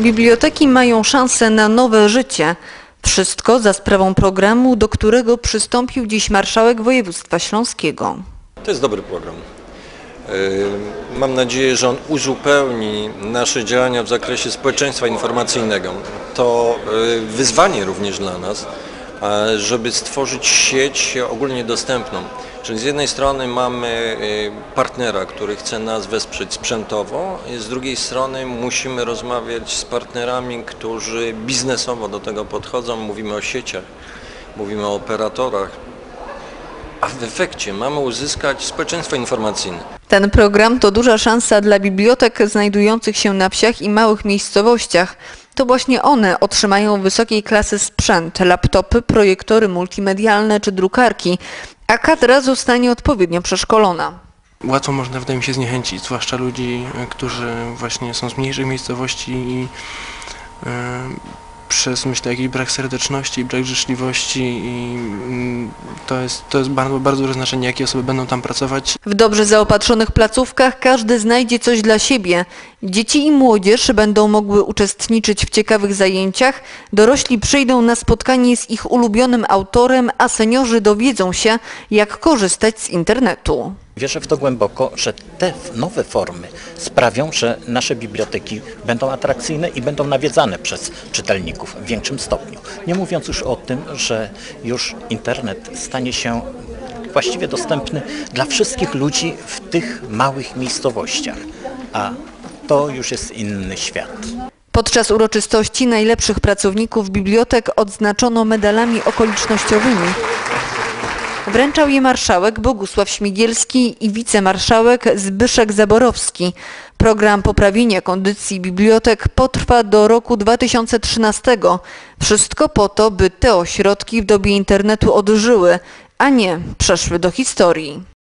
Biblioteki mają szansę na nowe życie. Wszystko za sprawą programu, do którego przystąpił dziś marszałek województwa śląskiego. To jest dobry program. Mam nadzieję, że on uzupełni nasze działania w zakresie społeczeństwa informacyjnego. To yy, wyzwanie również dla nas, żeby stworzyć sieć ogólnie dostępną. Czyli z jednej strony mamy yy, partnera, który chce nas wesprzeć sprzętowo, z drugiej strony musimy rozmawiać z partnerami, którzy biznesowo do tego podchodzą. Mówimy o sieciach, mówimy o operatorach, a w efekcie mamy uzyskać społeczeństwo informacyjne. Ten program to duża szansa dla bibliotek znajdujących się na wsiach i małych miejscowościach. To właśnie one otrzymają wysokiej klasy sprzęt, laptopy, projektory multimedialne czy drukarki, a kadra zostanie odpowiednio przeszkolona. Łatwo można, wydaje mi się, zniechęcić, zwłaszcza ludzi, e, którzy właśnie są z mniejszych miejscowości i e, przez, myślę, jakiś brak serdeczności, brak życzliwości i mm, to jest, to jest bardzo, bardzo duże znaczenie, jakie osoby będą tam pracować. W dobrze zaopatrzonych placówkach każdy znajdzie coś dla siebie. Dzieci i młodzież będą mogły uczestniczyć w ciekawych zajęciach, dorośli przyjdą na spotkanie z ich ulubionym autorem, a seniorzy dowiedzą się, jak korzystać z internetu. Wierzę w to głęboko, że te nowe formy sprawią, że nasze biblioteki będą atrakcyjne i będą nawiedzane przez czytelników w większym stopniu. Nie mówiąc już o tym, że już internet stanie się właściwie dostępny dla wszystkich ludzi w tych małych miejscowościach, a to już jest inny świat. Podczas uroczystości najlepszych pracowników bibliotek odznaczono medalami okolicznościowymi. Wręczał je marszałek Bogusław Śmigielski i wicemarszałek Zbyszek Zaborowski. Program poprawienia kondycji bibliotek potrwa do roku 2013. Wszystko po to, by te ośrodki w dobie internetu odżyły, a nie przeszły do historii.